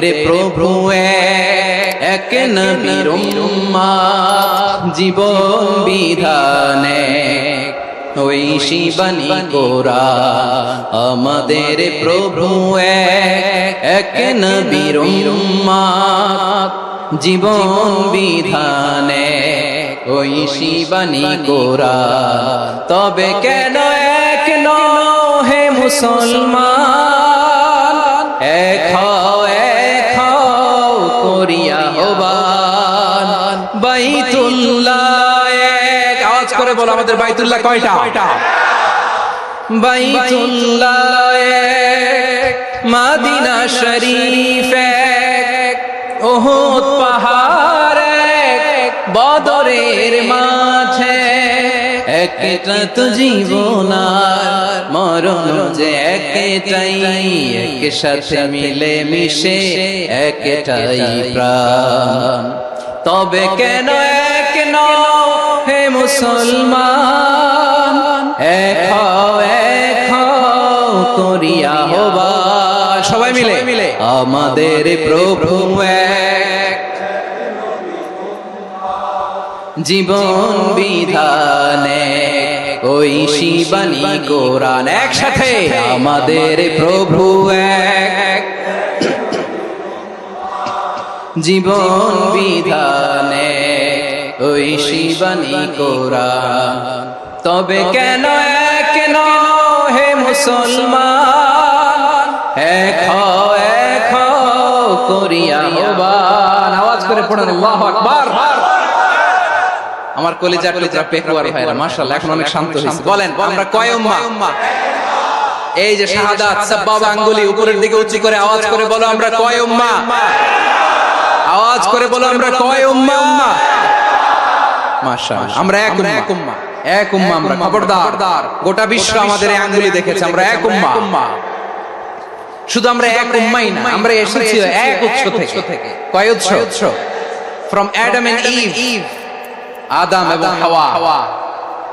রে প্রভু এক নবীর জীবন বিধানে ওই শিবানী কোরা আমাদের প্রভু এক নবীর জীবন বিধানে ওই শিবানী কোরা তবে কেন এক হে মুসলমান এক বলো, আমাদের বাইতুল্লাহ কয়টা? মাদিনা শরীফ পাহাড় বদরের মাঝে একটা তো জীবন আর মরণ যে একটাই এক সাথে মিলে মিশে একটাই প্রাণ। তবে কেন এক নও হে মুসলমান এক এক করিয়া হবা সবাই মিলে? মিলে? আমাদের প্রভু এক। জীবন বিধানে ওই শিবানী কোরআন একসাথে আমাদের প্রভু এক। জীবন বিধানে ওই শিবানী কোরআন তবে কেন এক হে মুসলমান? এক এক করিয়া আওয়াজ করে পড়েন আমার কলিজা টলিজা পেকুয়ার ভাইরা, মাশাআল্লাহ, এখন অনেক শান্ত হয়েছে। বলেন, আমরা কয় এই যে শাহাদাত, সাব্বাব আঙ্গুলি উপরের দিকে উঁচু করে আওয়াজ করে বলো, আমরা কয় উম্মাহ আওয়াজ করে বলো, আমরা কয় উম্মাহ মাশাআল্লাহ। আমরা এক উম্মাহ এক উম্মাহ আমরা খবরদার। গোটা বিশ্ব আমাদের এই আঙ্গুলি দেখেছে। আমরা এক উম্মাহ শুধু আমরা এক উম্মাই না আমরা এসেছি এক উৎস থেকে। কয় উৎস? ফ্রম অ্যাডাম এন্ড ইভ আদম এবং হাওয়া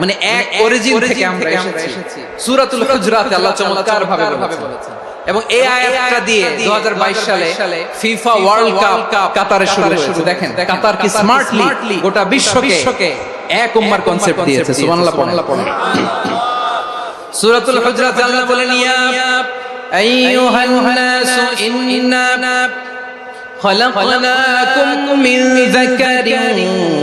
মানে এক অরিজিন থেকে আমরা এসেছি। সূরাতুল হুজরাতে আল্লাহ চমৎকার ভাবে বলেছেন। এবং এই আয়াতটা দিয়ে 2022 সালে ফিফা ওয়ার্ল্ড কাপ কাতারে শুরু হয়েছে। দেখেন কাতার কি স্মার্টলি গোটা বিশ্বকে এক উম্মার কনসেপ্ট দিয়েছে। সুবহানাল্লাহ পড়াল্লাহ পড়া সূরাতুল হুজরাত আল্লাহ বলেন ইয়া আইয়ুহান নাস ইন্না খলকনাকুম মিন যাকারিন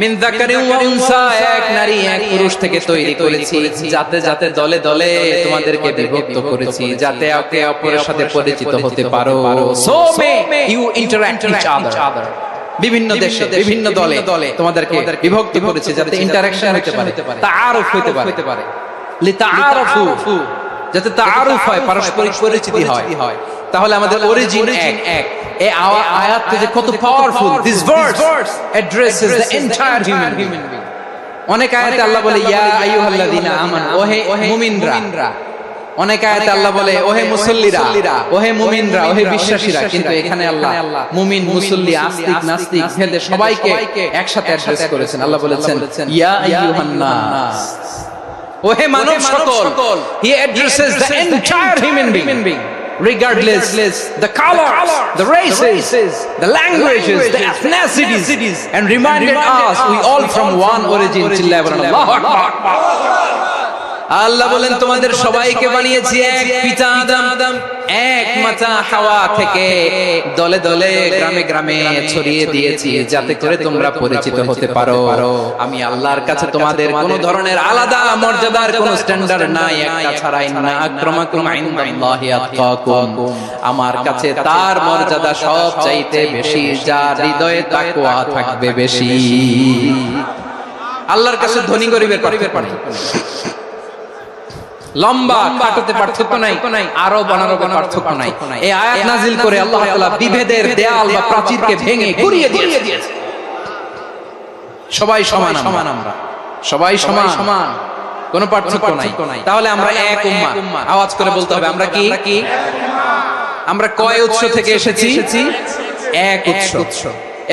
মিন যাকারিন ওয়া উনসা এক নারী এক পুরুষ থেকে তৈরি করেছি যাতে যাতে দলে দলে তোমাদেরকে বিভক্ত করেছি যাতে একে অপরের সাথে পরিচিত হতে পারো। So may you interact each other বিভিন্ন দেশে বিভিন্ন দলে দলে তোমাদেরকে বিভক্ত করেছে যাতে ইন্টারঅ্যাকশন হতে পারে। তাআরুফ হতে পারে। লিতাআরফু। যাতে তাআরুফ হয় পারস্পরিক পরিচিতি হয়। তাহলে আমাদের অরিজিন এক। এক। এই আয়াতটা যে কত powerful this verse addresses the entire human being অনেক আয়াতে আল্লাহ বলে ইয়া আইয়ুহাল্লাযিনা আমানু ওহে মুমিনরা। অনেক আয়াতে আল্লাহ বলে ওহে মুসল্লিরা ওহে মুমিনরা ওহে বিশ্বাসীরা। কিন্তু এখানে আল্লাহ মুমিন মুসল্লি আস্তিক নাস্তিক ভেদে সবাইকে একসাথে অ্যাড্রেস করেছেন। আল্লাহ বলেছেন ইয়া আইয়ুহান নাস ওহে মানব সকল he addresses the entire human being regardless, regardless the, colors, the colors, the races, the, races, the languages, languages, the ethnicities, and reminded, and reminded us, us, we all from, all one, from origin, origin till Allah. Allah. Allah. Allah বলেন তোমাদের সবাইকে বানিয়েছি এক পিতা আদম এক মাতা হাওয়া থেকে দলে দলে গ্রামে গ্রামে ছড়িয়ে দিয়েছি যাতে করে তোমরা পরিচিত হতে পারো। আমি আল্লাহর কাছে তোমাদের কোন ধরনের আলাদা মর্যাদার কোন স্ট্যান্ডার্ড নাই একটা ছাড়া ইন্না আক্রমাকুম ইনদাল্লাহি আতকাকুম। আমার কাছে তার মর্যাদা সব চাইতে বেশি যার হৃদয়ে তাকওয়া থাকবে বেশি। আল্লাহর কাছে ধনী গরিবের পার্থক্য নেই লম্বা কাটতে পার্থক্য নাই আরও বানারবে পার্থক্য নাই। এই আয়াত নাজিল করে আল্লাহ তাআলা বিভেদের দেয়াল বা প্রাচীরকে ভেঙে দিয়েছে। সবাই সমান সমান আমরা। সবাই সমান। সমান। কোন পার্থক্য নাই। তাহলে আমরা এক উম্মাহ। আওয়াজ করে বলতে হবে আমরা কি? আমরা কয় উৎস থেকে এসেছি? এক উৎস।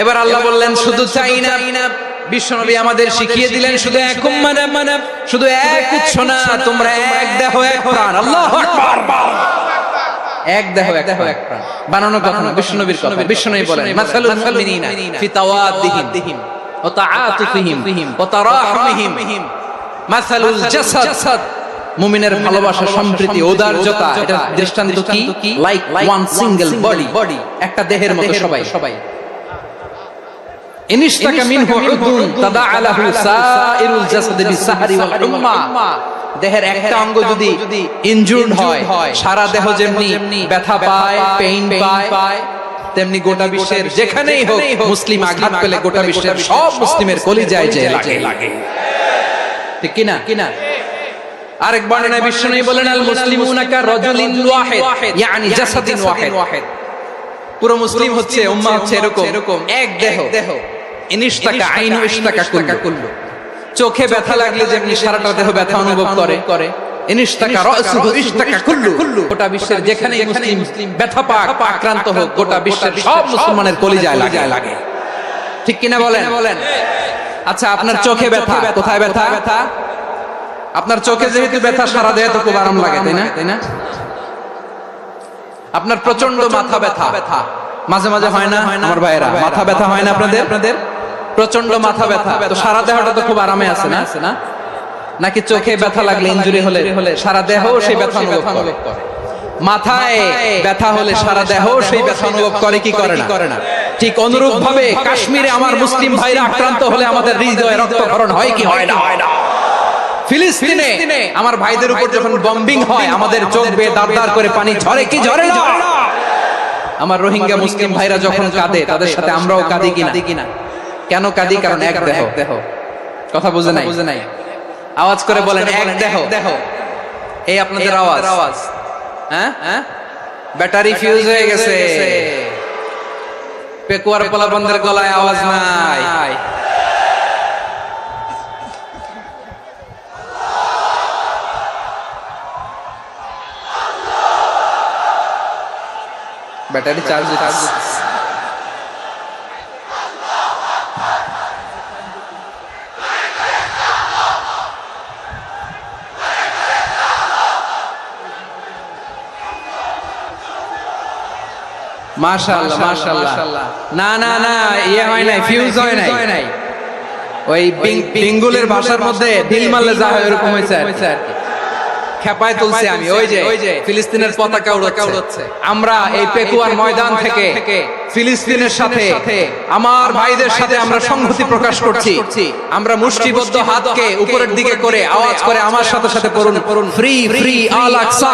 এবার আল্লাহ বললেন শুধু চাই না বিশ্বনবী আমাদের শিখিয়ে দিলেন শুধু এক উম্মাহ না মানে শুধু এক উৎস না তোমরা এক দেহ এক প্রাণ। আল্লাহু আকবার। এক দেহ এক দেহ এক প্রাণ বানানো কথা। না বিশ্বনবীর কথা। বিশ্বনবী বলেন মাসালুল মুমিনিনা ফি তাওয়াদ্দিহিম ওয়া তাআতুফিহিম ওয়া তারাহুমিহিম মাসালুল জাসাদ মুমিনের ভালোবাসা সম্প্রীতি উদারতা এটা দৃষ্টান্ত কি? Like one single body body একটা দেহের মতো সবাই। সবাই। দেহের একটা অঙ্গ যদি ইনজুর্ড হয় সারা দেহ যেমনি ব্যথা পায় পেইন পায় তেমনি গোটা বিশ্বের যেখানেই হোক মুসলিম আঘাত পেলে গোটা বিশ্বের সব মুসলিমের কলিজায় যে লাগে। ঠিক কিনা কিনা আরেক বর্ণনায় বিশ্বনবী বলেন আল মুসলিমুনা কা রাজুলিন ওয়াহিদ। ইয়ানি জাসাদিন ওয়াহিদ। পুরো মুসলিম হচ্ছে উম্মাহ হচ্ছে এরকম। এক দেহ। দেহ। ইনিশতাকা আইনু ইশতাকা কুল্লু। চোখে ব্যথা লাগলে যেমনি সারাটা দেহ ব্যথা অনুভব করে। করে। ইনিশতাকা রাসুহু ইশতাকা কুল্লু। গোটা বিশ্বের যেখানে মুসলিম ব্যথা পাক আক্রান্ত হোক গোটা বিশ্বের সব মুসলমানের কলিজায় লাগে। লাগে। ঠিক কিনা বলেন? বলেন? আচ্ছা আপনার চোখে ব্যথা কোথায় ব্যথা? ব্যথা? আপনার চোখে যেহেতু ব্যথা সারা দেহে তো খুব আরাম লাগে তাই না? তাই না? আপনার প্রচণ্ড মাথা ব্যথা। ব্যথা। মাঝে মাঝে হয় না? আমার ভাইয়েরা মাথা ব্যথা হয় না আপনাদের? আপনাদের? প্রচণ্ড মাথা ব্যথা। তো সারা দেহটা তো খুব আরামে আছে না? না? নাকি চোখে ব্যথা লাগলে ইনজুরি হলে সারা দেহ সেই ব্যথা অনুভব করে। মাথায় ব্যথা হলে সারা দেহ সেই ব্যথা অনুভব করে কি করে না? করে না? ঠিক অনুরূপ ভাবে কাশ্মীরে আমার মুসলিম ভাইরা আক্রান্ত হলে আমাদের হৃদয়ে রক্তক্ষরণ হয় কি হয় না? হয় না। ফিলিস্তিনে আমার ভাইদের উপর যখন বম্বিং হয় আমাদের চোখ বেয়ে দাঁড় দাঁড় করে পানি ঝরে কি ঝরে না? আমার রোহিঙ্গা মুসলিম ভাইরা যখন কাঁদে তাদের সাথে আমরাও কাঁদি কিনা কেন কাঁদি? কারণ এক দেহ। কথা বুঝে নাই? বুঝে নাই। আওয়াজ করে বলেন এক দেহ। দেহ। এই আপনাদের আওয়াজ। আওয়াজ। হ্যাঁ? হ্যাঁ? ব্যাটারি ফিউজ হয়ে গেছে। পেকুয়ার পোলাবন্ধের গলায় আওয়াজ নাই। ব্যাটারি চার্জ চার্জ মাশাআল্লাহ মাশাআল্লাহ না না না ইয়ে হয় নাই ফিউজ হয় নাই ওই বেঙ্গুলের ভাষার মধ্যে ঢিল মারলে যা হয় এরকম হয়েছে আর কি। খেপায় তুলছে আমি ওই যে ওই যে ফিলিস্তিনের পতাকা উড়াচ্ছে। আমরা এই পেকুয়ার ময়দান থেকে ফিলিস্তিনের সাথে আমার ভাইদের সাথে আমরা সংহতি প্রকাশ করছি। আমরা মুষ্টিবদ্ধ হাতকে উপরের দিকে করে আওয়াজ করে আমার সাথে সাথে করুন পড়ুন। Free free Al Aqsa.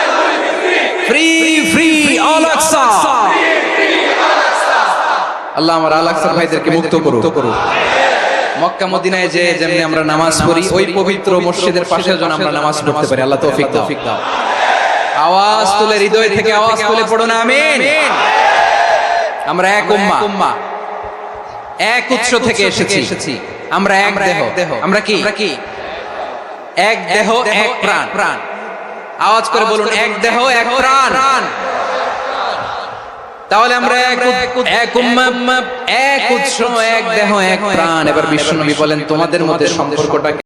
Allah আমার আলাক্সা ভাইদেরকে মুক্ত করুন মক্কা মদিনায় যে যেমনি আমরা নামাজ পড়ি ওই পবিত্র মসজিদের পাশে যেন আমরা নামাজ পড়তে পারি। আল্লাহ তৌফিক দাও। আওয়াজ তুলে হৃদয় থেকে আওয়াজ তুলে পড়ো না আমিন। আমরা এক উম্মা। এক উৎস থেকে এসেছি। আমরা এক দেহ। আমরা কি? এক দেহ এক প্রাণ। প্রাণ। আওয়াজ করে বলুন এক দেহ এক প্রাণ। তাহলে আমরা এক এক উম্মা এক উৎস এক দেহ এক প্রাণ। এবার বিশ্বনবী বলেন তোমাদের মধ্যে সম্পর্কটা